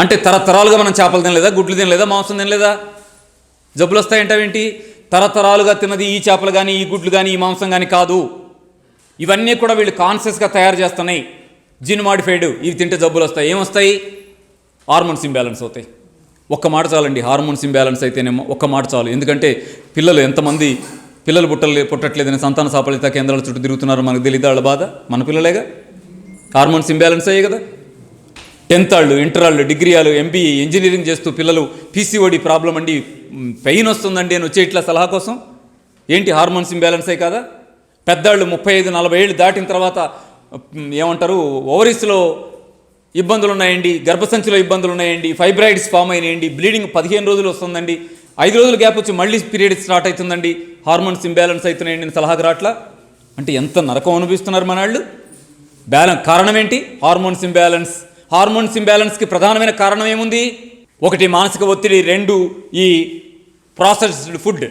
అంటే తరతరాలుగా మనం చేపలు తినలేదా? గుడ్లు తినలేదా? మాంసం తినలేదా? జబ్బులు వస్తాయంటావేంటి? తరతరాలుగా తిన్నది ఈ చేపలు కానీ ఈ గుడ్లు కానీ ఈ మాంసం కానీ కాదు. ఇవన్నీ కూడా వీళ్ళు కాన్షియస్గా తయారు చేస్తున్నాయి. జిన్ మాడిఫైడ్ ఇవి తింటే జబ్బులు వస్తాయి. ఏమొస్తాయి హార్మోన్స్ ఇంబ్యాలెన్స్ అవుతాయి. ఒక్క మాట చాలండి. హార్మోన్స్ ఇంబ్యాలెన్స్ అయితేనేమో ఒక్క మాట చాలు. ఎందుకంటే పిల్లలు ఎంతమంది పిల్లలు పుట్టలే పుట్టట్లేదని సంతాన సాఫల్యత కేంద్రాల చుట్టూ తిరుగుతున్నారో మనకు తెలియదు వాళ్ళ బాధ? మన పిల్లలేగా? హార్మోన్స్ ఇంబ్యాలెన్స్ అయ్యే కదా? టెన్త్ వాళ్ళు ఇంటర్ వాళ్ళు డిగ్రీ వాళ్ళు ఎంబీఏ ఇంజనీరింగ్ చేస్తూ పిల్లలు పీసీఓడి ప్రాబ్లం అండి. పెయిన్ వస్తుందండి అని వచ్చే ఇట్లా సలహా కోసం? ఏంటి హార్మోన్స్ ఇంబ్యాలెన్స్ అయ్యి కదా? పెద్దవాళ్ళు ముప్పై ఐదు నలభై ఏళ్ళు దాటిన తర్వాత ఏమంటారు ఓవరీస్లో ఇబ్బందులు ఉన్నాయండి గర్భసంచిలో ఇబ్బందులు ఉన్నాయండి ఫైబ్రాయిడ్స్ ఫామ్ అయినాయండి బ్లీడింగ్ పదిహేను రోజులు వస్తుందండి ఐదు రోజులు గ్యాప్ వచ్చి మళ్ళీ పీరియడ్ స్టార్ట్ అవుతుందండి హార్మోన్స్ ఇంబ్యాలెన్స్ అవుతున్నాయండి అని సలహాకు రాట్లా? అంటే ఎంత నరకం అనిపిస్తున్నారు మన వాళ్ళు బ్యాలెన్స్ కారణం ఏంటి? హార్మోన్స్ ఇంబ్యాలెన్స్ హార్మోన్స్ ఇంబ్యాలెన్స్కి ప్రధానమైన కారణం ఏముంది? ఒకటి మానసిక ఒత్తిడి రెండు ఈ ప్రాసెస్డ్ ఫుడ్.